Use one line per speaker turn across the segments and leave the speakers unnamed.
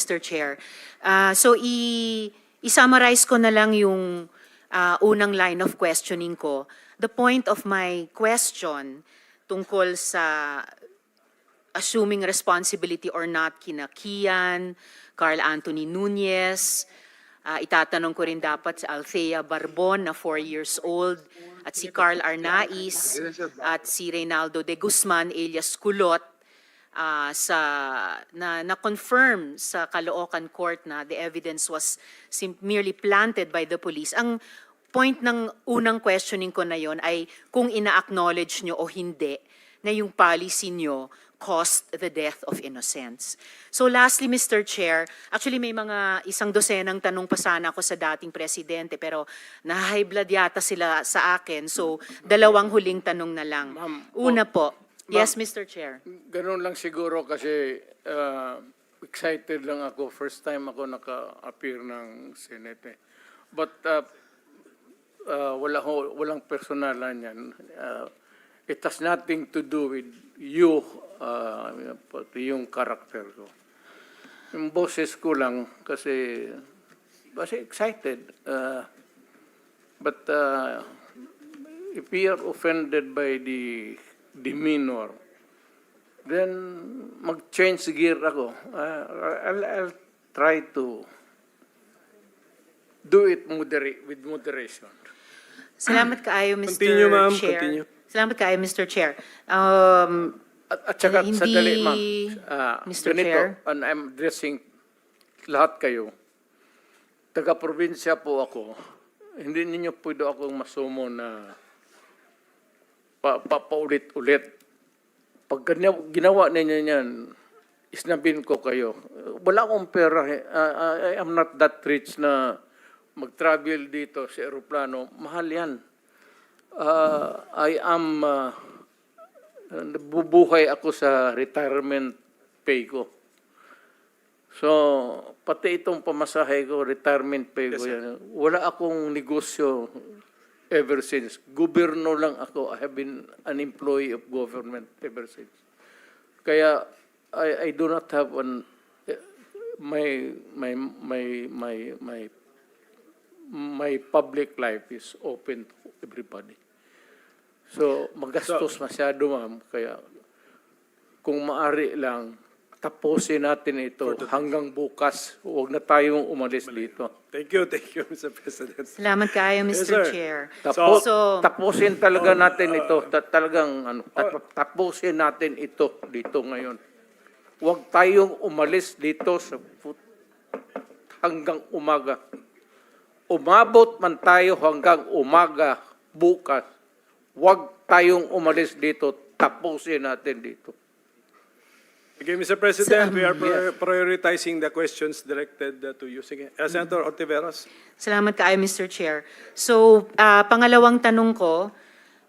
Mr. Chair. Ah, so, i- i-summarize ko na lang yung ah, unang line of questioning ko. The point of my question tungkol sa assuming responsibility or not kina Kian, Carl Anthony Nunez, ah, itatanong ko rin dapat si Althea Barbon na 4 years old, at si Carl Arnaiz, at si Reynaldo de Guzman alias Kulot, ah, sa na na-confirm sa Caloocan Court na the evidence was merely planted by the police. Ang point ng unang questioning ko na yon ay kung ina-acknowledge nyo o hindi na yung policy nyo caused the death of innocents. So lastly, Mr. Chair, actually may mga isang dosenang tanong pa sana ako sa dating presidente pero na-high blood yata sila sa akin. So dalawang huling tanong na lang. Una po. Yes, Mr. Chair.
Ganun lang siguro kasi uh, excited lang ako. First time ako naka-appear ng Senate. eh. But uh, uh, wala ho, walang personalan yan. Uh, it has nothing to do with you, uh, pati yung character ko. Yung boses ko lang kasi kasi excited. Uh, but uh, if we are offended by the demeanor, then mag-change gear ako. Uh, I'll, I'll try to do it modera- with moderation.
Salamat kaayo, Mr.
Continue, ma'am.
Chair.
Continue.
Salamat kaayo, Mr. Chair. Um,
At, at saka,
Hindi,
sandali, ma'am. Ah,
Mr.
ganito,
Chair.
and I'm addressing lahat kayo. Taga-probinsya po ako. Hindi ninyo pwede akong masumo na pa, pa, paulit-ulit. Pag gina- ginawa ninyo yan, isnabin ko kayo. Wala akong pera. Ah, I am not that rich na mag-travel dito sa aeroplano. Mahal yan. Ah, I am... ah, nabubuhay ako sa retirement pay ko. So, pati itong pamasahe ko, retirement pay ko yan. Wala akong negosyo ever since. Gobyerno lang ako. I have been an employee of government ever since. Kaya, I, I do not have an, my, my, my, my, my, my public life is open to everybody. So, magastos masyado, ma'am. Kaya, kung maari lang, tapusin natin ito hanggang bukas. Huwag na tayong umalis dito.
Thank you, thank you, Mr. President.
salamat kaayo,
Yes,
Mr.
sir.
Chair.
Tapos,
So-
tapusin talaga natin ito. Ta- talagang, ano, tap- tapusin natin ito dito ngayon. Huwag tayong umalis dito sa put- hanggang umaga. Umabot man tayo hanggang umaga bukas. Huwag tayong umalis dito. Tapusin natin dito.
Okay, Mr. President, we are prior- prioritizing the questions directed uh, to you. Sige, uh, Senator Ortiveros.
Salamat kaayo, Mr. Chair. So, ah, pangalawang tanong ko,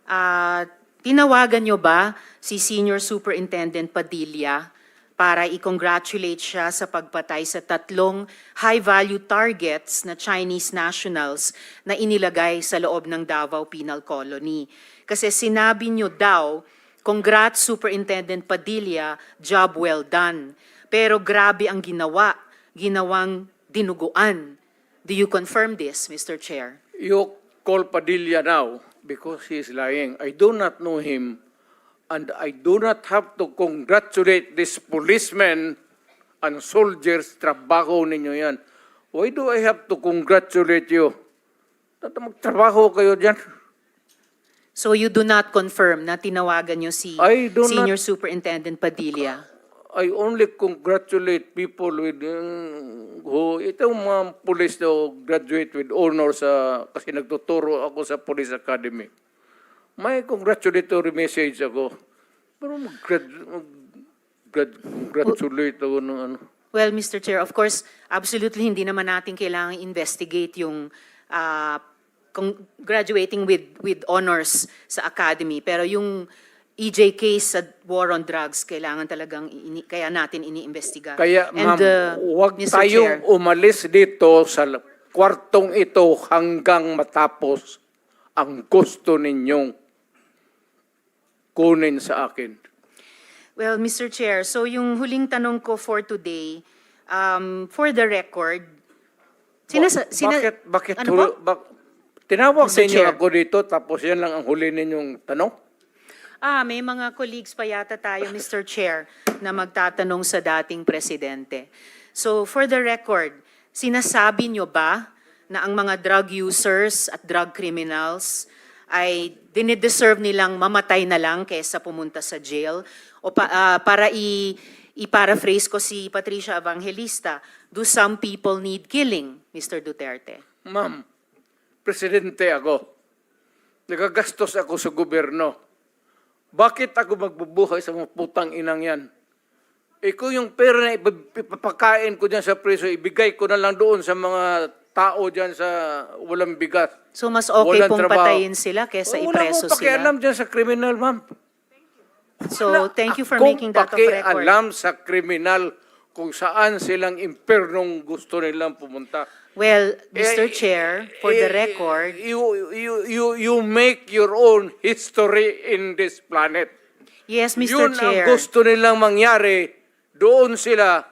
ah, tinawagan nyo ba si Senior Superintendent Padilla para i-congratulate siya sa pagpatay sa tatlong high-value targets na Chinese nationals na inilagay sa loob ng Davao Penal Colony? Kasi sinabi nyo daw, Congrats Superintendent Padilla, job well done. Pero grabe ang ginawa, ginawang dinuguan. Do you confirm this, Mr. Chair?
You call Padilla now because he is lying. I do not know him and I do not have to congratulate this policemen and soldiers. Trabaho ninyo yan. Why do I have to congratulate you? Magtrabaho kayo dyan.
So you do not confirm na tinawagan nyo si
I do not-
Senior Superintendent Padilla?
I only congratulate people with um, who itong mga police daw graduate with honor sa kasi nagtuturo ako sa police academy. May congratulatory message ako. Pero mag-grad, mag-grad, congratulate ako ng ano.
Well, Mr. Chair, of course, absolutely hindi naman natin kailangan investigate yung kung graduating with with honors sa academy. Pero yung EJ case sa war on drugs, kailangan talagang ini, kaya natin iniimbestiga.
Kaya
And,
ma'am,
uh,
huwag
Mr.
tayong
Chair,
umalis dito sa kwartong ito hanggang matapos ang gusto ninyong kunin sa akin.
Well, Mr. Chair, so yung huling tanong ko for today, um, for the record, sinasa,
Ba-
sina-
bakit, bakit,
ano
bak- tinawag
Mr.
ninyo
Chair.
ako dito tapos yan lang ang huli ninyong tanong?
Ah, may mga colleagues pa yata tayo, Mr. Chair, na magtatanong sa dating presidente. So, for the record, sinasabi nyo ba na ang mga drug users at drug criminals ay dinideserve nilang mamatay na lang kaysa pumunta sa jail? O pa, ah, para i, i-paraphrase ko si Patricia Evangelista, do some people need killing, Mr. Duterte?
Ma'am, presidente ako. Nagagastos ako sa gobyerno. Bakit ako magbubuhay sa mga putang inang yan? Eh kung yung pera na ipap- ipapakain ko dyan sa preso, ibigay ko na lang doon sa mga tao dyan sa walang bigas.
So, mas okay pong
trabaho.
patayin sila kaysa
Wala
ipreso
mo pakialam
sila?
dyan sa kriminal, ma'am.
So, thank you for making that of record.
pakialam sa kriminal kung saan silang impernong gusto nilang pumunta.
Well, Mr.
Eh,
Chair, for the
eh,
record,
You, you, you, you make your own history in this planet.
yes, Mr.
Yun
Chair.
ang gusto nilang mangyari. Doon sila,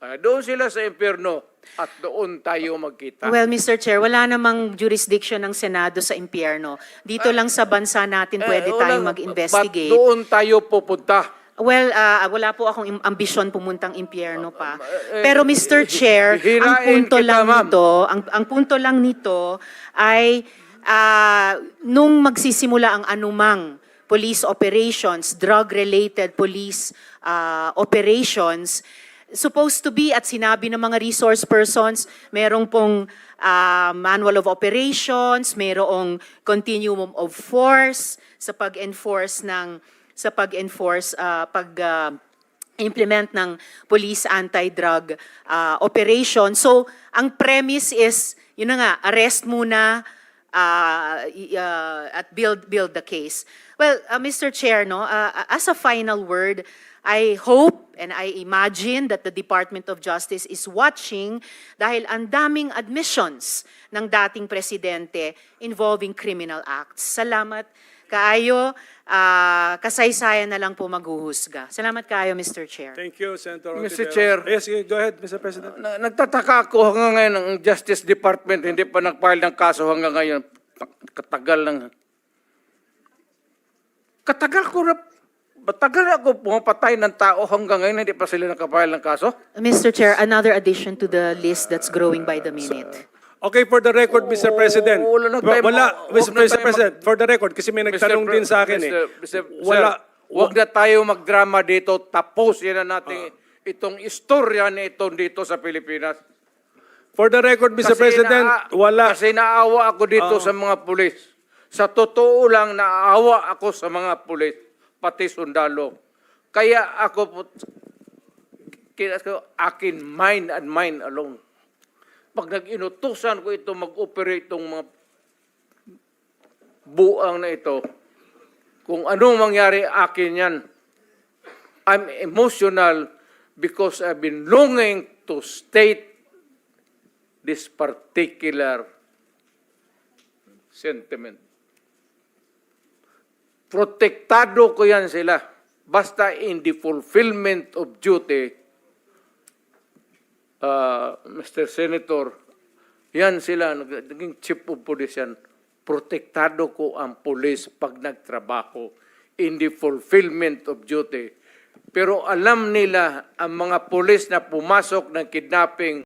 ah, doon sila sa impyerno at doon tayo magkita.
Well, Mr. Chair, wala namang jurisdiction ng Senado sa impyerno. Dito lang sa bansa natin pwede
Eh,
tayong mag-investigate.
Ba't doon tayo pupunta?
Well, ah, wala po akong ambisyon pumuntang impyerno pa.
Eh,
Pero Mr. Chair, ang punto lang nito, ang, ang punto lang nito ay ah, nung magsisimula ang anumang police operations, drug-related police ah, operations, supposed to be at sinabi ng mga resource persons, merong pong ah, manual of operations, merong continuum of force sa pag-enforce ng sa pag-enforce, ah, pag ah, implement ng police anti-drug ah, operation. So, ang premise is, yun na nga, arrest muna i- ah, at build build the case. Well, ah, Mr. Chair, no, ah, as a final word, I hope and I imagine that the Department of Justice is watching dahil ang daming admissions ng dating presidente involving criminal acts. Salamat kaayo, ah, kasaysayan na lang po maghuhusga. Salamat kaayo, Mr. Chair.
Thank you, Senator
Mr.
Ontiveros.
Chair.
Yes, go ahead, Mr. President.
Na, nagtataka ako hanggang ngayon ang Justice Department hindi pa nag-file ng kaso hanggang ngayon. Ta- Katagal lang. Katagal ko na, matagal ako pumapatay ng tao hanggang ngayon hindi pa sila nakapile ng kaso.
Mr. Chair, another addition to the list that's growing by the minute.
Okay, for the record, Mr. President.
Oh, wala na tayo
Wala, Mr.
na tayo
President, for the record, kasi may nagtanong
Mr.
din sa akin eh.
Mr. Mr.
Wala.
Sir, huwag na tayo magdrama dito. Tapusin na natin itong istorya na ito dito sa Pilipinas.
For the record, Mr.
Kasi
President,
naa-
wala.
Kasi naawa ako dito
Oo.
sa mga pulis. Sa totoo lang, naawa ako sa mga pulis, pati sundalo. Kaya ako po, kaya ko, akin mind and mind alone. Pag nag-inutusan ko ito, mag-operate itong mga buang na ito, kung anong mangyari akin yan, I'm emotional because I've been longing to state this particular sentiment. Protektado ko yan sila. Basta in the fulfillment of duty, uh, Mr. Senator, yan sila, nag- naging chief of police yan. Protektado ko ang police pag nagtrabaho in the fulfillment of duty. Pero alam nila ang mga police na pumasok ng kidnapping